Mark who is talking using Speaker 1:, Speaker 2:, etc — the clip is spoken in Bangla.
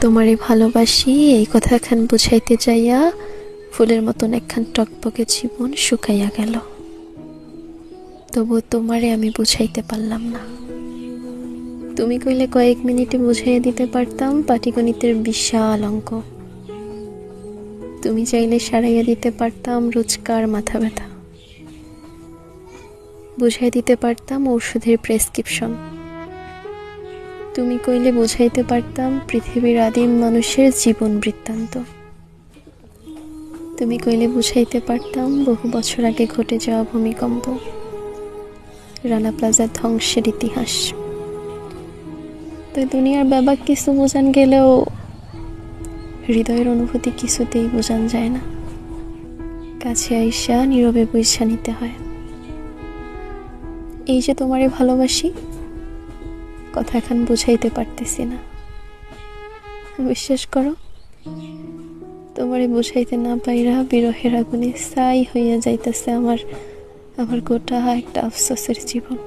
Speaker 1: তোমারে ভালোবাসি, এই কথা খান বুঝাইতে যাইয়া ফুলের মতন একখান টকবকে জীবন শুকাইয়া গেল। তবু তোমারে আমি বুঝাইতে পারলাম না। তুমি কইলে কয়েক মিনিটে বুঝাইয়া দিতে পারতাম পাটিগণিতের বিশাল অঙ্ক। তুমি চাইলে সারাইয়া দিতে পারতাম রোজকার মাথা ব্যথা। বুঝাই দিতে পারতাম ঔষধের প্রেসক্রিপশন। তুমি কইলে বুঝাইতে পারতাম পৃথিবীর আদিম মানুষের জীবন বৃত্তান্ত। তুমি কইলে বুঝাইতে পারতাম বহু বছর আগে ঘটে যাওয়া ভূমিকম্প। রানা প্লাজা ধ্বংসের ইতিহাস। তো দুনিয়ার ব্যাপার কিছু বোঝান গেলেও হৃদয়ের অনুভূতি কিছুতেই বোঝান যায় না। কাছে আইসা নীরবে বৈশা নিতে হয়। এই যে তোমারে ভালোবাসি কথা এখন বুঝাইতে পারতেছি না। বিশ্বাস করো, তোমারে বুঝাইতে না পাইরা বিরহের আগুনে সাই হইয়া যাইতেছে আমার আমার গোটা একটা আফসোসের জীবন।